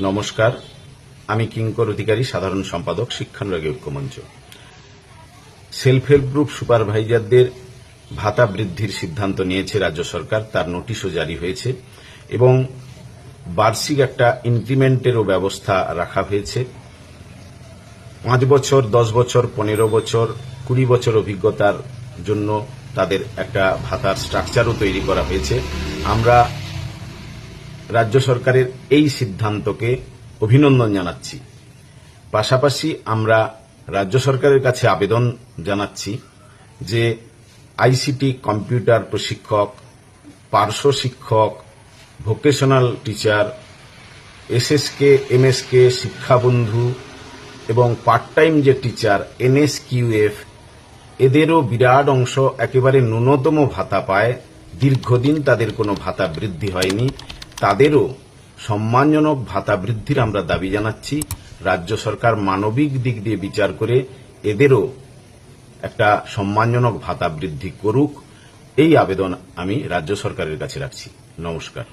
নমস্কার। আমি কিঙ্কর অধিকারী, সাধারণ সম্পাদক, শিক্ষানুরাগী ঐক্যমঞ্চ। সেলফ হেল্প গ্রুপ সুপারভাইজারদের ভাতা বৃদ্ধির সিদ্ধান্ত নিয়েছে রাজ্য সরকার, তার নোটিশও জারি হয়েছে এবং বার্ষিক একটা ইনক্রিমেন্টেরও ব্যবস্থা রাখা হয়েছে। পাঁচ বছর, দশ বছর, পনেরো বছর, কুড়ি বছর অভিজ্ঞতার জন্য তাদের একটা ভাতার স্ট্রাকচারও তৈরি করা হয়েছে। আমরা রাজ্য সরকারের এই সিদ্ধান্তকে অভিনন্দন জানাচ্ছি। পাশাপাশি আমরা রাজ্য সরকারের কাছে আবেদন জানাচ্ছি যে আইসিটি কম্পিউটার প্রশিক্ষক, পার্শ্ব শিক্ষক, ভোকেশনাল টিচার, এসএসকে, এমএসকে, শিক্ষাবন্ধু এবং পার্ট টাইম যে টিচার, এনএসকিউএফ, এদেরও বিরাট অংশ একেবারে ন্যূনতম ভাতা পায়। দীর্ঘদিন তাদের কোনো ভাতা বৃদ্ধি হয়নি। তাদেরও সম্মানজনক ভাতা বৃদ্ধির আমরা দাবি জানাচ্ছি। রাজ্য সরকার মানবিক দিক দিয়ে বিচার করে এদেরও একটা সম্মানজনক ভাতা বৃদ্ধি করুক। এই আবেদন আমি রাজ্য সরকারের কাছে রাখছি। নমস্কার।